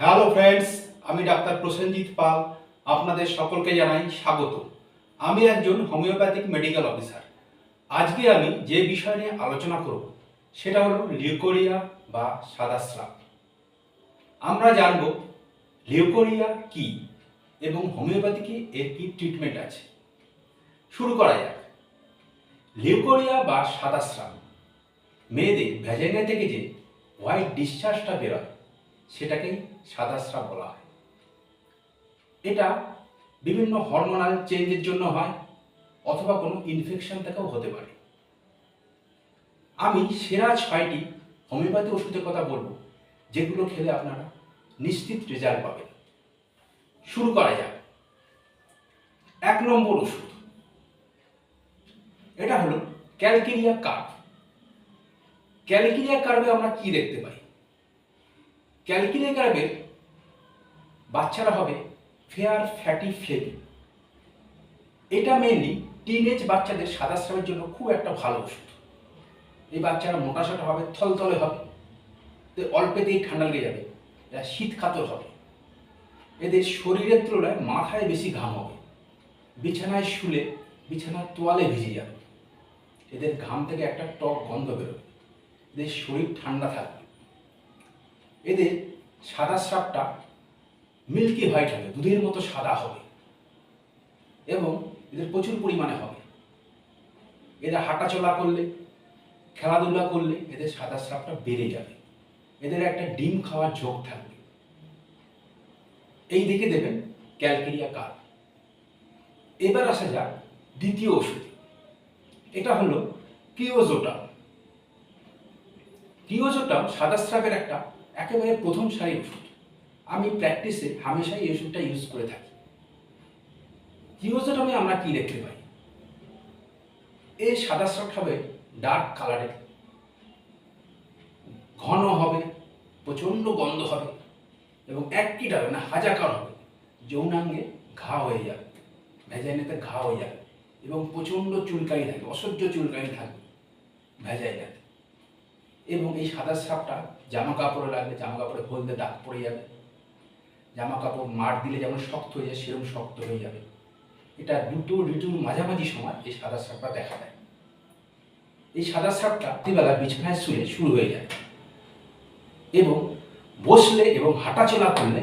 Hello friends আমি doctor Prasenjit Pal, আপনাদের সকলকে জানাই স্বাগত। আমি একজন হোমিওপ্যাথিক মেডিকেল অফিসার। আজকে আমি যে বিষয় নিয়ে আলোচনা করব, সেটা হলো লিউকোরিয়া বা সাদাস্রাব আমরা জানব লিউকোরিয়া কি এবং হোমিওপ্যাথিকে এর কি ট্রিটমেন্ট আছে। শুরু করা যাক। লিউকোরিয়া বা সাদাস্রাব মেয়েদের ভ্যাজাইনা থেকে যে হোয়াইট ডিসচার্জটা বেরোয় সেটাকেই সাদাস্রাব বলা হয়। এটা বিভিন্ন হরমোনাল চেঞ্জের জন্য হয়, অথবা কোনো ইনফেকশন থেকেও হতে পারে। আমি সেরা ছয়টি হোমিওপ্যাথি ওষুধের কথা বলব, যেগুলো খেলে আপনারা নিশ্চিত রেজাল্ট পাবেন। শুরু করা যাক। এক নম্বর ওষুধ। এটা হলো ক্যালকেরিয়া কার্ভ ক্যালকেরিয়া কার্ভে আমরা কি দেখতে পাই? ক্যালকিলে কার্ভের বাচ্চারা হবে ফেয়ার ফ্যাটি ফ্লেভি এটা মেনলি টিনেজ বাচ্চাদের সাদা স্রাবের জন্য খুব একটা ভালো ওষুধ। এই বাচ্চারা মোটা সোটা হবে, থলথলে হবে অল্পেতেই ঠান্ডা লেগে যাবে, এরা শীত কাতর হবে। এদের শরীরের তুলনায় মাথায় বেশি ঘাম হবে। বিছানায় শুলে, বিছানার তোয়ালে ভিজে যাবে। এদের ঘাম থেকে একটা টক গন্ধ বেরোবে। এদের শরীর ঠান্ডা থাকবে। এদের সাদা স্রাবটা মিল্কি হোয়াইট হবে, দুধের মতো সাদা হবে। এবং এদের প্রচুর পরিমাণে হবে। এরা হাঁটাচলা করলে, খেলাধুলা করলে এদের সাদা স্রাবটা বেড়ে যাবে। এদের একটা ডিম খাওয়ার ঝোঁক থাকবে। এই দিকে দেবেন ক্যালকেরিয়া কার এবার আসা যাক দ্বিতীয় ওষুধ। এটা হলো কিওজোটা কিওজোটাম সাদা স্রাবের একটা একেবারে প্রথম সারি ওষুধ। আমি প্র্যাকটিসে হামেশাই এই ওষুধটা ইউজ করে থাকি। কিওজোটামে আমরা কি দেখতে পাই? এই সাদা স্রাব হবে ডার্ক কালারের ঘন হবে, প্রচণ্ড গন্ধ হবে এবং এক একটি হবে না হাজাকার হবে। যৌনাঙ্গে ঘা হয়ে যাবে ভেজাইনাতে ঘা হয়ে যাবে এবং প্রচণ্ড চুলকানি থাকবে, অসহ্য চুলকানি থাকবে ভেজাইনাতে এবং এই সাদা সাপটা জামা কাপড়ে লাগলে জামা কাপড়ে হলদে দাগ পড়ে যাবে। জামা কাপড় মার দিলে যেমন শক্ত হয়ে যায়, সেরকম শক্ত হয়ে যাবে। এটা দুটো ঋতুর মাঝামাঝি সময় এই সাদা সাপটা দেখা দেয়। এই সাদা সাপটা রাত্রিবেলা বিছানায় শুয়ে শুরু হয়ে যায়। এবং বসলে এবং হাঁটাচলা করলে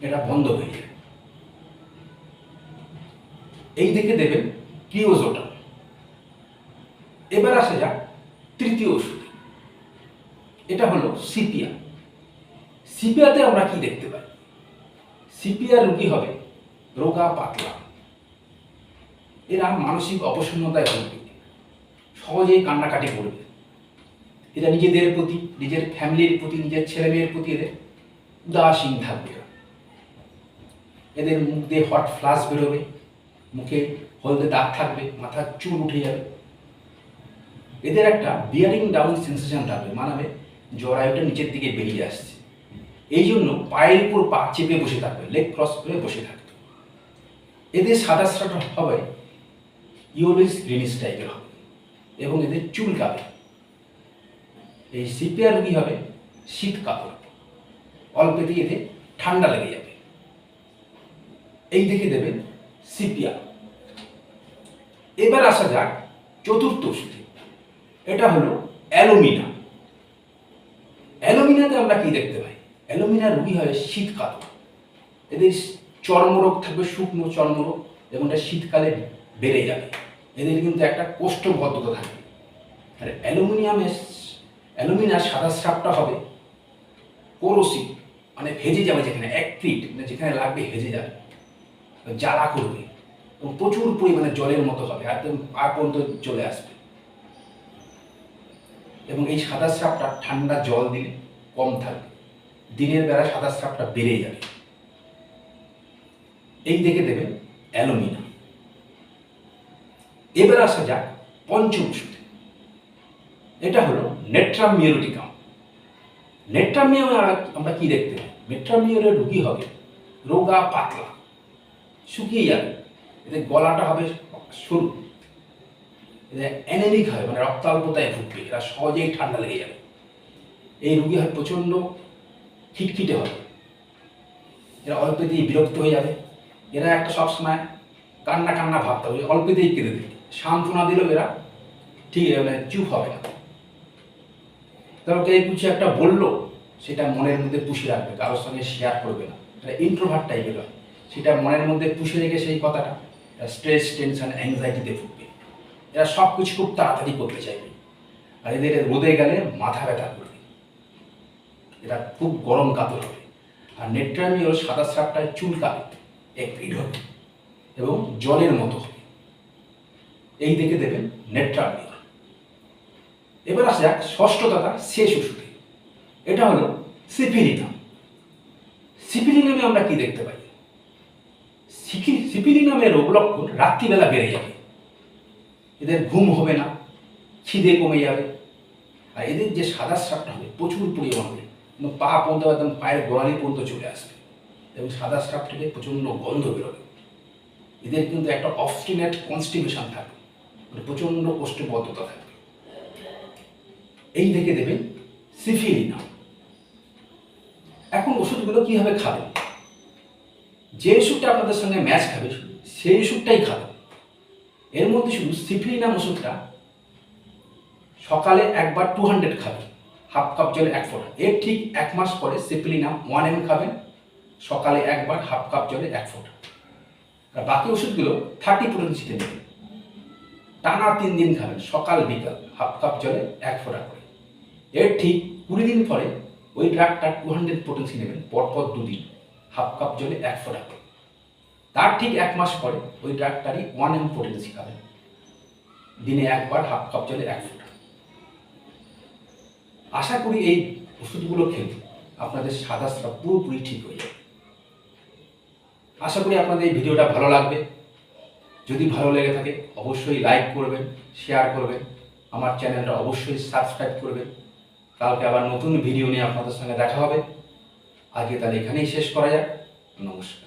এটা বন্ধ হয়ে যায়। এই দিকে দেবেন কিওজোটা এবার আসা যাক তৃতীয় ওষুধ। এটা হলো সিপিয়া। সিপিয়াতে আমরা কি দেখতে পাই? সিপিয়া রোগী হবে রোগা পাতলা। এরা মানসিক অপসন্নতায় ভুগবে। সহজেই কান্নাকাটি করবে। এরা নিজেদের প্রতি, নিজের ফ্যামিলির প্রতি, নিজের ছেলে মেয়ের প্রতি এদের উদাসীন থাকবে। এদের মুখ দিয়ে হট ফ্লাশ বেরোবে, মুখে হলদে দাগ থাকবে, মাথার চুল উঠে যাবে। এদের একটা বিয়ারিং ডাউন সেন্সেশন থাকবে, মানাবে জরায়ুটা নিচের দিকে বেরিয়ে আসছে। এই জন্য পায়ের উপর পা চেপে বসে থাকবে লেগ ক্রস করে বসে থাকবে। এদের সাদা সাদা হবে ইউলিস গ্রিনিস টাইপের হবে এবং এদের চুল কাবে এই সিপিআর রোগী হবে শীত কাপড়। অল্পেতেই এদের ঠান্ডা লেগে যাবে। এই দেখে দেবেন সিপিয়া এবার আসা যাক চতুর্থ ওষুধে। এটা হলো অ্যালুমিনা। অ্যালুমিনাতে আমরা কি দেখতে পাই? অ্যালুমিনা রুগী হয় শীত কাতর। এদের চর্মরোগ থাকবে, শুকনো চর্মরোগ এবং এটা শীতকালে বেড়ে যাবে। এদের কিন্তু একটা কোষ্ঠবদ্ধতা থাকবে আর অ্যালুমিনিয়ামের অ্যালুমিনার সাদা স্রাবটা হবে কোরোসিভ মানে ভেজে যাবে যেখানে অ্যাক্রিট মানে যেখানে লাগবে ভেজে যাবে। জ্বালা করবে এবং প্রচুর পরিমাণে জলের মতো হবে একদম পা পর্যন্ত চলে আসবে। এবং এই সাদা স্রাবটা ঠান্ডা জল দিলে কম থাকবে। দিনের বেলা সাদা স্রাবটা বেড়ে যাবে। এই দেখে দেবেন অ্যালুমিনা। এবার আসা যাক পঞ্চম ওষুধে এটা হলো নেট্রাম মিউরোটিকাম নেট্রাম আমরা কি দেখতে পাই? নেট্রামিওরের রুগী হবে রোগা পাতলা। শুকিয়ে যাবে। এদের গলাটা হবে সরু। এদের অ্যানেমিক হবে মানে রক্তাল্পতায় ভুগবে, এরা সহজেই ঠান্ডা লেগে যাবে। এই রুগী হয় প্রচণ্ড খিটখিটে হবে এরা অল্পেতেই বিরক্ত হয়ে যাবে। এরা একটা সবসময় কান্না কান্না ভাবতে হবে অল্পেতেই কেঁদে দেবে সান্ত্বনা দিলেও এরা ঠিক মানে চুপ হবে না। ধরো কেউ কিছু একটা বলল, সেটা মনের মধ্যে পুষে রাখবে, কারোর সঙ্গে শেয়ার করবে না। এটা ইন্ট্রোভার্ট টাইপের হয়। সেটা মনের মধ্যে পুষে রেখে সেই কথাটা স্ট্রেস টেনশন অ্যাংজাইটিতে ভুগবে। এরা সব কিছু খুব তাড়াতাড়ি করতে চাইবে। আর এদের রোদে গেলে মাথা ব্যথা করবে। এরা খুব গরম কাতর হবে। আর নেট্রামিও সাদা স্রাবটায় চুলকাবে একটিড হবে। এবং জলের মতো হবে। এই দেখে দেবেন নেট্রামিও এবার আসা যাক ষষ্ঠ তথা শেষ ওষুধে। এটা হলো সিপিলিনাম সিপিলিনামে আমরা কি দেখতে পাই? সিপিলিনামের রোগ লক্ষণ রাত্রিবেলা বেড়ে যাবে। এদের ঘুম হবে না, খিদে কমে যাবে। আর এদের যে সাদা স্রাবটা হবে, প্রচুর পরিমাণ হবে। কিন্তু পা পর্যন্ত একদম পায়ের গোড়ালি পর্যন্ত চলে আসবে। এবং সাদা স্রাব থেকে প্রচণ্ড গন্ধ বেরোবে। এদের কিন্তু একটা অবস্টিনেট কনস্টিপেশন থাকবে মানে প্রচণ্ড কোষ্ঠবদ্ধতা থাকবে এই দেখে দেবেন সিফিলিনাম এখন ওষুধগুলো কীভাবে খাবেন? যে ওষুধটা আপনাদের সঙ্গে ম্যাচ খাবে, সেই ওষুধটাই খাবেন। এর মধ্যে শুধু সিফিলিনাম ওষুধটা সকালে একবার টু হান্ড্রেড খাবেন হাফ কাপ জলে এক ফোঁটা। এর ঠিক এক মাস পরে সিপিলিনাম ওয়ান এম খাবেন সকালে একবার হাফ কাপ জলে এক ফোঁটা। আর বাকি ওষুধগুলো থার্টি পটেন্সিতে নেবেন টানা তিন দিন খাবেন সকাল, বিকাল হাফ কাপ জলে এক ফোঁটা করে। এর ঠিক কুড়ি দিন পরে ওই ড্রাগটা টু হান্ড্রেড পটেন্সি নেবেন, পরপর দুদিন হাফ কাপ জলে এক ফোঁটা করে। তার ঠিক এক মাস পরে ওই ড্রাগটারই ওয়ান এম পটেন্সি খাবেন দিনে একবার হাফ কাপ জলে এক ফোঁটা। আশা করি এই ওষুধগুলো খেলে আপনাদের সাদা স্রাব পুরোপুরি ঠিক হয়ে যাবে। আশা করি আপনাদের এই ভিডিওটা ভালো লাগবে। যদি ভালো লেগে থাকে, অবশ্যই লাইক করবেন শেয়ার করবেন, আমার চ্যানেলটা অবশ্যই সাবস্ক্রাইব করবেন। কালকে আবার নতুন ভিডিও নিয়ে আপনাদের সঙ্গে দেখা হবে। আজকে তাহলে এখানেই শেষ করা যাক। নমস্কার।